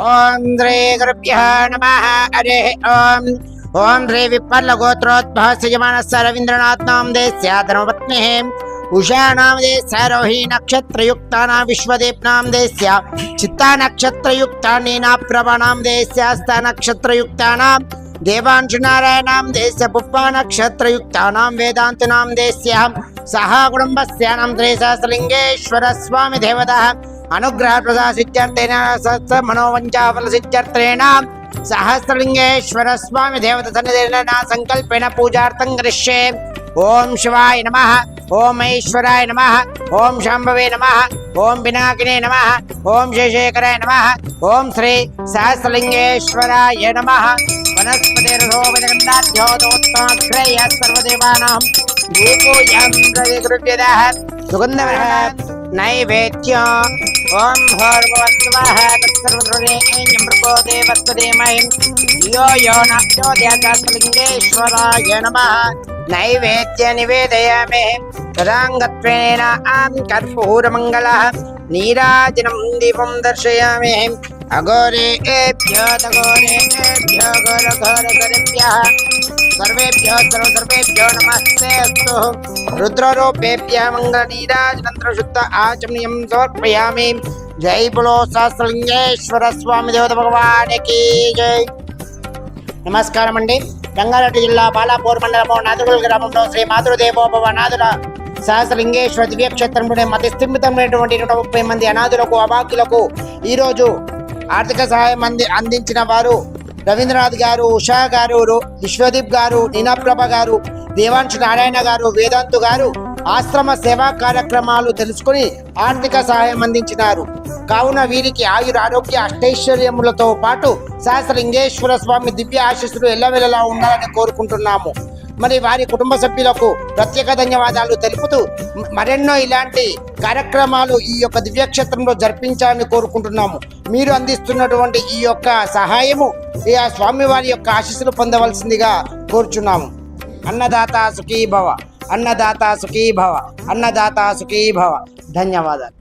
ఓం శ్రీ గురుభ్యో నమ హరి ఓం ఓం శ్రీ విప్పల్ల గోత్రోద్భవ యమానస్య రవీంద్రనాథ్ నామ దేశ్య ధర్మపత్ని ఉషా నామ దేశ్య రోహి నక్షత్రయుక్తానా విశ్వదేవ్ నామ దేశ్య చిత్తా నక్షత్రయుక్తాని నా ప్రభ నామ దేశ్య హస్త నక్షత్రయుక్తానాం దేవాంశు నారాయణాం దేశ్య పుప్ప నక్షత్రయుక్తానాం వేదాంతనాం దేశ్య సహ కుటుంబస్యానం శ్రీ సహస్రలింగేశ్వర స్వామి దేవత అనుగ్రహ ప్రసాసిత్యర్థేన సహస్ర మనోవంచాఫల సిత్యర్థేన సహస్రలింగేశ్వర స్వామి దేవత సన్నిధిన నా సంకల్పేన పూజార్థం కరిష్యే ఓం శివాయ నమ ఓం ఐశ్వరాయ నమ ఓం శాంభవే నమ ఓం నైవేద్యం ఓం యో యో నమః నైవేద్య నివేదయామే తదాంగత్వేన ఆం నీరాజనం దీపం దర్శయామే అఘోరేభ్యో తఘోరేభ్యో ఘోర ఘోర ఘోరేభ్యः सर्वेभ्यो सर्व सर्वेभ्यो नमस्ते अस्तु रुद्ररूपेभ्य मङ्गलनीराजनन्त्रशुद्ध आचमनीयं समर्पयामि जय बोलो सहस्रलिंगेश्वर స్వామి దేవత భగవానికి జై నమస్కారం అండి రంగారెడ్డి జిల్లా బాలాపూర్ మండలము నాదుగుల్ గ్రామంలో శ్రీ మాతృదేవోభవ నాదుల సహస్రలింగేశ్వర దివ్యక్షేత్రంలోనే మతి స్థిమితమైనటువంటి నూట ముప్పై మంది అనాథులకు అభాగ్యులకు ఈరోజు ఆర్థిక సహాయం అంది అందించిన వారు రవీంద్రనాథ్ గారు ఉషా గారు విశ్వదీప్ గారు నీనాప్రభ గారు దేవాంశు నారాయణ గారు వేదాంతు గారు ఆశ్రమ సేవా కార్యక్రమాలు తెలుసుకుని ఆర్థిక సహాయం అందించినారు. కావున వీరికి ఆయుర ఆరోగ్య అష్టైశ్వర్యములతో పాటు సహస్రలింగేశ్వర స్వామి దివ్య ఆశీస్సులు ఎల్లవెల్లలా ఉండాలని కోరుకుంటున్నాము. మరి వారి కుటుంబ సభ్యులకు ప్రత్యేక ధన్యవాదాలు తెలుపుతూ మరెన్నో ఇలాంటి కార్యక్రమాలు ఈ యొక్క దివ్యక్షేత్రంలో జరిపించాలని కోరుకుంటున్నాము. మీరు అందిస్తున్నటువంటి ఈ యొక్క సహాయము ఈ ఆ స్వామి వారి యొక్క ఆశీస్సులు పొందవలసిందిగా కోరుచున్నాము. అన్నదాత సుఖీభవ అన్నదాత సుఖీభవ అన్నదాత సుఖీభవ. ధన్యవాదాలు.